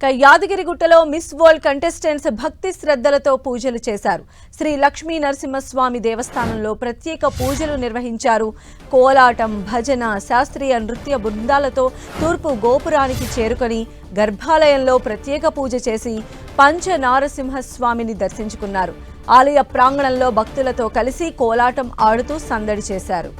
ఇక యాదగిరిగుట్టలో miss World contestants భక్తి శ్రద్ధలతో పూజలు చేశారు. శ్రీ లక్ష్మీ నరసింహస్వామి దేవస్థానంలో ప్రత్యేక పూజలు నిర్వహించారు. కోలాటం భజన శాస్త్రీయ నృత్య బృందాలతో తూర్పు గోపురానికి చేరుకొని గర్భాలయంలో ప్రత్యేక పూజ చేసి పంచనారసింహస్వామిని దర్శించుకున్నారు. ఆలయ ప్రాంగణంలో భక్తులతో కలిసి కోలాటం ఆడుతూ సందడి చేశారు.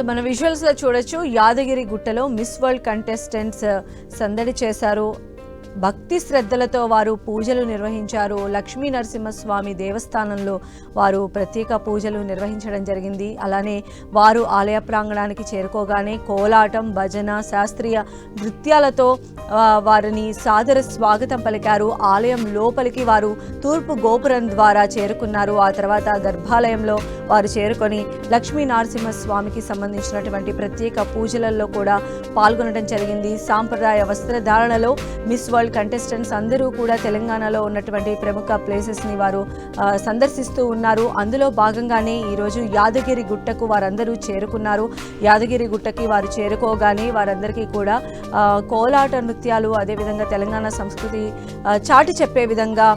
సో మన విజువల్స్లో చూడొచ్చు. యాదగిరి గుట్టలో మిస్ వరల్డ్ కంటెస్టెంట్స్ uh, సందడి చేశారు. భక్తి శ్రద్ధలతో వారు పూజలు నిర్వహించారు. లక్ష్మీ నరసింహస్వామి దేవస్థానంలో వారు ప్రత్యేక పూజలు నిర్వహించడం జరిగింది. అలానే వారు ఆలయ ప్రాంగణానికి చేరుకోగానే కోలాటం భజన శాస్త్రీయ నృత్యాలతో వారిని సాదర స్వాగతం పలికారు. ఆలయం లోపలికి వారు తూర్పు గోపురం ద్వారా చేరుకున్నారు. ఆ తర్వాత గర్భాలయంలో వారు చేరుకొని లక్ష్మీ నరసింహస్వామికి సంబంధించినటువంటి ప్రత్యేక పూజలలో కూడా పాల్గొనడం జరిగింది. సాంప్రదాయ వస్త్రధారణలో మిస్ వరల్డ్ కంటెస్టెంట్స్ అందరూ కూడా తెలంగాణలో ఉన్నటువంటి ప్రముఖ ప్లేసెస్ని వారు సందర్శిస్తూ ఉన్నారు. అందులో భాగంగానే ఈరోజు యాదగిరి గుట్టకు వారందరూ చేరుకున్నారు. యాదగిరి గుట్టకి వారు చేరుకోగానే వారందరికీ కూడా కోలాట నృత్యాలు అదేవిధంగా తెలంగాణ సంస్కృతి చాటి చెప్పే విధంగా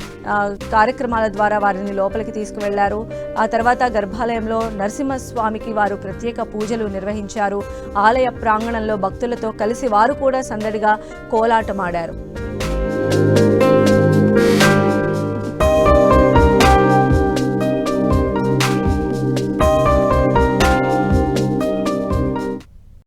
కార్యక్రమాల ద్వారా వారిని లోపలికి తీసుకువెళ్ళారు. ఆ తర్వాత గర్భ ఆలయంలో నరసింహస్వామికి వారు ప్రత్యేక పూజలు నిర్వహించారు. ఆలయ ప్రాంగణంలో భక్తులతో కలిసి వారు కూడా సందడిగా కోలాటమాడారు.